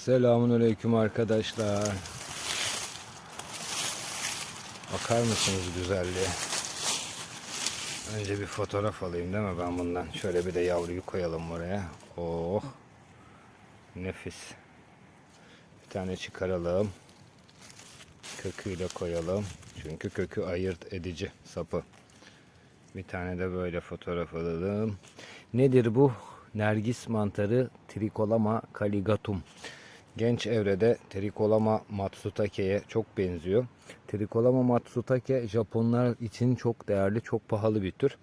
Selamun aleyküm arkadaşlar. Bakar mısınız güzelliğe? Önce bir fotoğraf alayım değil mi ben bundan? Şöyle bir de yavruyu koyalım buraya. Oh. Nefis. Bir tane çıkaralım. Köküyle koyalım. Çünkü kökü ayırt edici sapı. Bir tane de böyle fotoğraf alalım. Nedir bu? Nergis mantarı Tricolama caligatum. Genç evrede Tricolama matsutake'ye çok benziyor. Tricolama matsutake Japonlar için çok değerli, çok pahalı bir tür.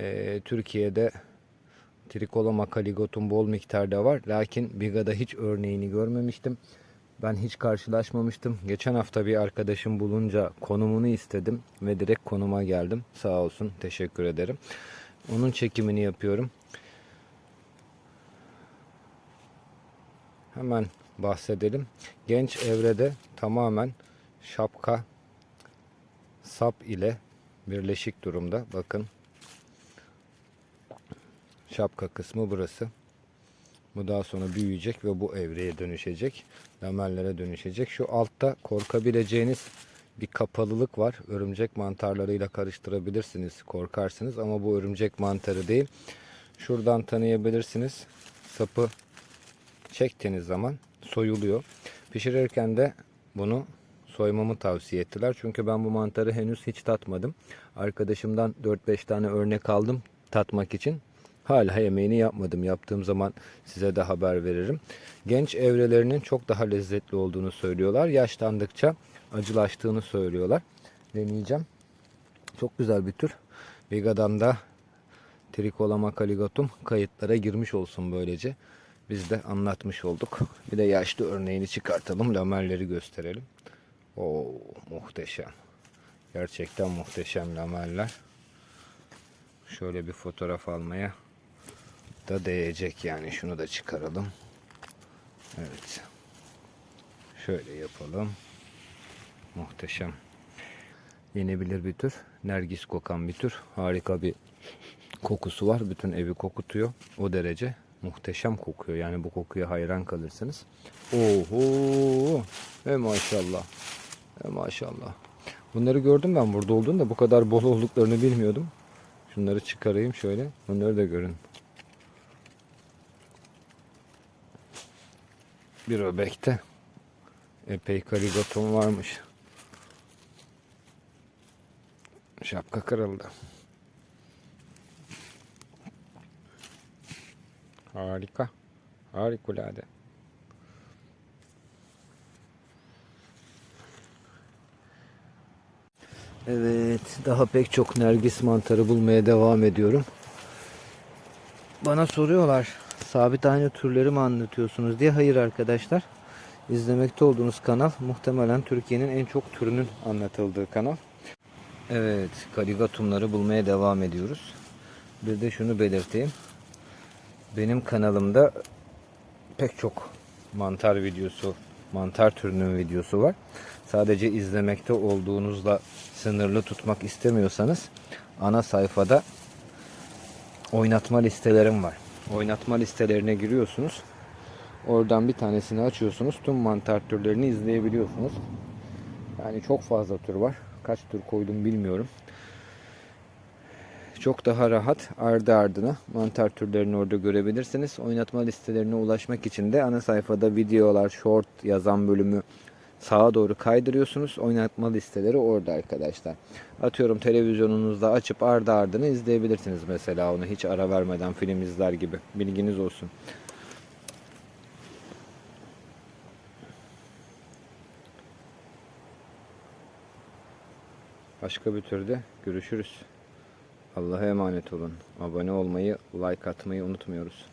Ee, Türkiye'de Tricolama caligatum bol miktarda var. Lakin Biga'da hiç örneğini görmemiştim. Ben hiç karşılaşmamıştım. Geçen hafta bir arkadaşım bulunca konumunu istedim ve direkt konuma geldim. Sağ olsun, teşekkür ederim. Onun çekimini yapıyorum. Hemen bahsedelim. Genç evrede tamamen şapka sap ile birleşik durumda. Bakın. Şapka kısmı burası. Bu daha sonra büyüyecek ve bu evreye dönüşecek. Lamellere dönüşecek. Şu altta korkabileceğiniz bir kapalılık var. Örümcek mantarlarıyla karıştırabilirsiniz. Korkarsınız ama bu örümcek mantarı değil. Şuradan tanıyabilirsiniz. Sapı çektiğiniz zaman soyuluyor. Pişirirken de bunu soymamı tavsiye ettiler. Çünkü ben bu mantarı henüz hiç tatmadım. Arkadaşımdan 4-5 tane örnek aldım tatmak için. Hala yemeğini yapmadım. Yaptığım zaman size de haber veririm. Genç evrelerinin çok daha lezzetli olduğunu söylüyorlar. Yaşlandıkça acılaştığını söylüyorlar. Deneyeceğim. Çok güzel bir tür. Vegadan da Tricolama caligatum kayıtlara girmiş olsun böylece. Biz de anlatmış olduk. Bir de yaşlı örneğini çıkartalım. Lamelleri gösterelim. Oo muhteşem. Gerçekten muhteşem lameller. Şöyle bir fotoğraf almaya da değecek yani. Şunu da çıkaralım. Evet. Şöyle yapalım. Muhteşem. Yenebilir bir tür. Nergis kokan bir tür. Harika bir kokusu var. Bütün evi kokutuyor. O derece muhteşem kokuyor. Yani bu kokuya hayran kalırsınız. Oho! Ve maşallah. Ve maşallah. Bunları gördüm ben burada olduğunda bu kadar bol olduklarını bilmiyordum. Şunları çıkarayım şöyle. Bunları da görün. Bir öbekte epey karigaton varmış. Şapka kırıldı. Harika. Harikulade. Evet, daha pek çok nergis mantarı bulmaya devam ediyorum. Bana soruyorlar, sabit aynı türleri mi anlatıyorsunuz diye. Hayır arkadaşlar. İzlemekte olduğunuz kanal muhtemelen Türkiye'nin en çok türünün anlatıldığı kanal. Evet, kaligatumları bulmaya devam ediyoruz. Bir de şunu belirteyim. Benim kanalımda pek çok mantar videosu, mantar türünün videosu var. Sadece izlemekte olduğunuzla sınırlı tutmak istemiyorsanız ana sayfada oynatma listelerim var. Oynatma listelerine giriyorsunuz. Oradan bir tanesini açıyorsunuz. Tüm mantar türlerini izleyebiliyorsunuz. Yani çok fazla tür var. Kaç tür koydum bilmiyorum çok daha rahat ardı ardına mantar türlerini orada görebilirsiniz. Oynatma listelerine ulaşmak için de ana sayfada videolar, short yazan bölümü sağa doğru kaydırıyorsunuz. Oynatma listeleri orada arkadaşlar. Atıyorum televizyonunuzda açıp ardı ardına izleyebilirsiniz mesela onu hiç ara vermeden film izler gibi. Bilginiz olsun. Başka bir türde görüşürüz. Allah'a emanet olun. Abone olmayı, like atmayı unutmuyoruz.